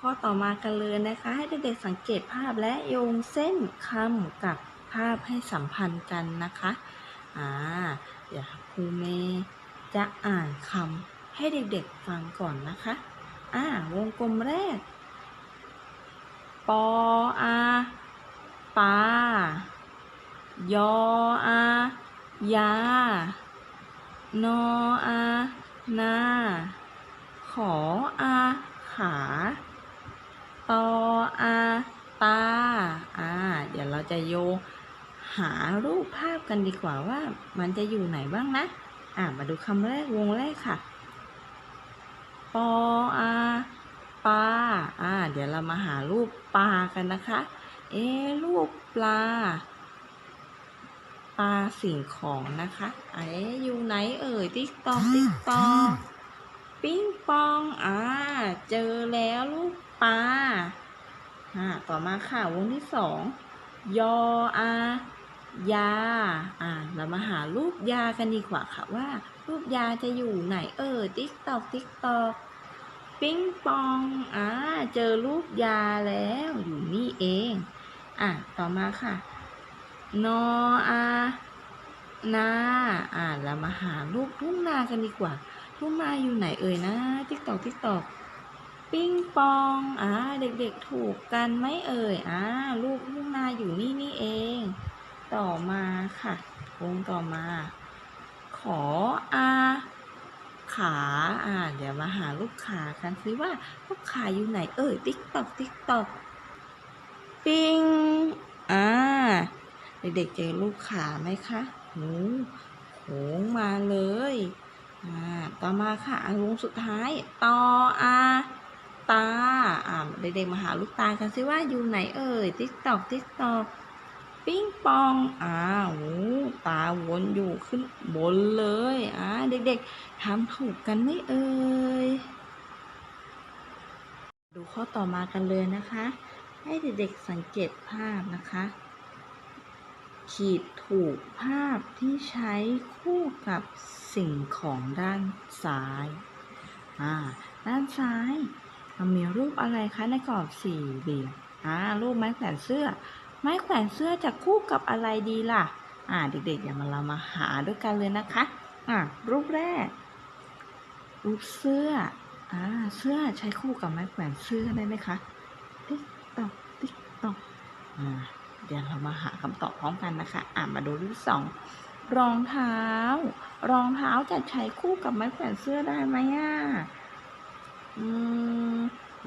ข้อต่อมากันเลยนะคะ ให้เด็กๆสังเกตภาพและโยงเส้นคำกับภาพให้สัมพันธ์กันนะคะอ่าเดี๋ยวครูเมย์จะอ่านคำให้เด็กๆฟังก่อนนะคะอ่าวงกลมแรก ปออาปายออายานออานาขออาขา ตออาตาอ่า เดี๋ยวเราจะโยงหารูปภาพกันดีกว่าว่ามันจะอยู่ไหนบ้างนะ อ่ามาดูคำแรกวงแรกค่ะ ปออาปลาอ่า เดี๋ยวเรามาหารูปปลากันนะคะ เอ๊ะรูปปลา ปลาสิ่งของนะคะเอ๊ะอยู่ไหนเอ่ยติ๊กตอกติ๊กตอก ปิ้งปอง อ่า เจอแล้วลูกปลา อ่าต่อมาค่ะวงที่สองยออายา อ่า เรามาหารูปยากันดีกว่าค่ะว่า รูปยาจะอยู่ไหน เออ ติ๊กตอก ติ๊กตอก ปิ้งปอง อ่า เจอรูปยาแล้ว อยู่นี่เอง อะ ต่อมาค่ะ นออานาอ่า เรามาหารูปทุ่งนากันดีกว่า ทุ่งนาอยู่ไหนเอ่ยนะ ติ๊กตอก ติ๊กตอก ปิ้งปองอ่าเด็กๆถูกกันไหมเอ่ยอ่ารูปทุ่งนาอยู่นี่นี่เอง ต่อมาค่ะวงต่อมา ขออาขาอ่าเดี๋ยวมาหารูปขากันสิว่ารูปขาอยู่ไหนเอ่ยติ๊กตอกติ๊กตอกปิ้งอ่าเด็กๆเจอรูปขาไหมคะหูโขงมาเลยอ่าต่อมาค่ะวงสุดท้ายตอออา เด็กๆมาหาลูกตากันสิว่าอยู่ไหนเอ่ยติ๊กตอกติ๊กตอกปิ้งปองอ้าวตาวนอยู่ขึ้นบนเลยอ่าเด็กๆทำถูกกันไหมเอ่ยดูข้อต่อมากันเลยนะคะ ให้เด็กๆสังเกตภาพนะคะ ขีดถูกภาพที่ใช้คู่กับสิ่งของด้านซ้ายอ่าด้านซ้าย มันมีรูปอะไรคะในกรอบสี่เหลี่ยมอ่ารูปไม้แขวนเสื้อ ไม้แขวนเสื้อจะคู่กับอะไรดีล่ะ อ่าเด็กๆอย่ามาเรามาหาด้วยกันเลยนะคะอ่ารูปแรก รูปเสื้ออ่าเสื้อใช้คู่กับไม้แขวนเสื้อได้ไหมคะติ๊กตอกติ๊กตอกอ่าเดี๋ยวเรามาหาคำตอบพร้อมกันนะคะ อ่ามาดูรูปสองรองเท้า รองเท้าจะใช้คู่กับไม้แขวนเสื้อได้ไหมอะ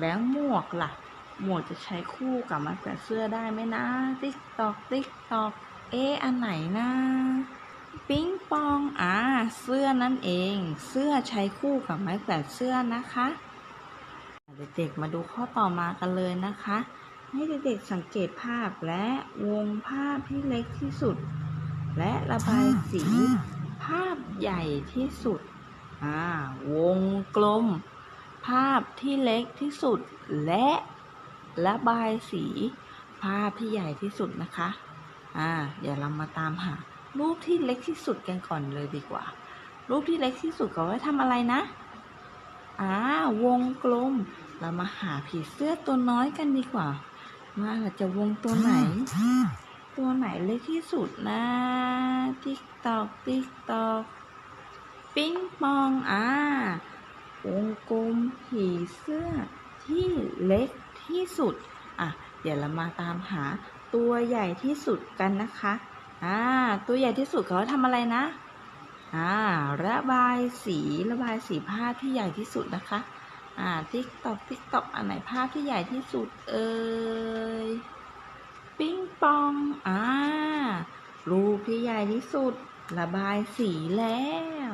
แล้วหมวกล่ะ หมวกจะใช้คู่กับไม้แขวนเสื้อได้ไหมนะ ติ๊กตอก ติ๊กตอก เอ๊อันไหนนะปิ้งปองอ่าเสื้อนั่นเอง เสื้อใช้คู่กับไม้แขวนเสื้อนะคะ เด็กๆมาดูข้อต่อมากันเลยนะคะ ให้เด็กๆสังเกตภาพและวงภาพที่เล็กที่สุด และระบายสีภาพใหญ่ที่สุดอ่าวงกลมาพที่เล็กที่สุดและระบายสีภาพที่ใหญ่ที่สุดนะคะ อ่า เดี๋ยวเรามาตามหา รูปที่เล็กที่สุดกันก่อนเลยดีกว่า รูปที่เล็กที่สุดเขาไว้ทำอะไรนะ อ่า วงกลม เรามาหาผีเสื้อตัวน้อยกันดีกว่า ว่าเราจะวงตัวไหน ตัวไหนเล็กที่สุดนะ ติ๊กตอก ติ๊กตอก ปิ้งปอง อ่า วงกลมผีเสื้อที่เล็กที่สุด อะ เดี๋ยวเรามาตามหาตัวใหญ่ที่สุดกันนะคะ อ่า ตัวใหญ่ที่สุดเขาทำอะไรนะ อ่า ระบายสีระบายสีภาพที่ใหญ่ที่สุดนะคะ อ่าติ๊กตอกติ๊กตอกอันไหนภาพที่ใหญ่ที่สุดเอ่ย ปิ้งปอง อ่า รูปที่ใหญ่ที่สุด ระบายสีแล้ว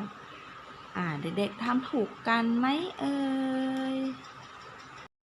อ่าเด็กๆทำถูกกันไหมเอ่ย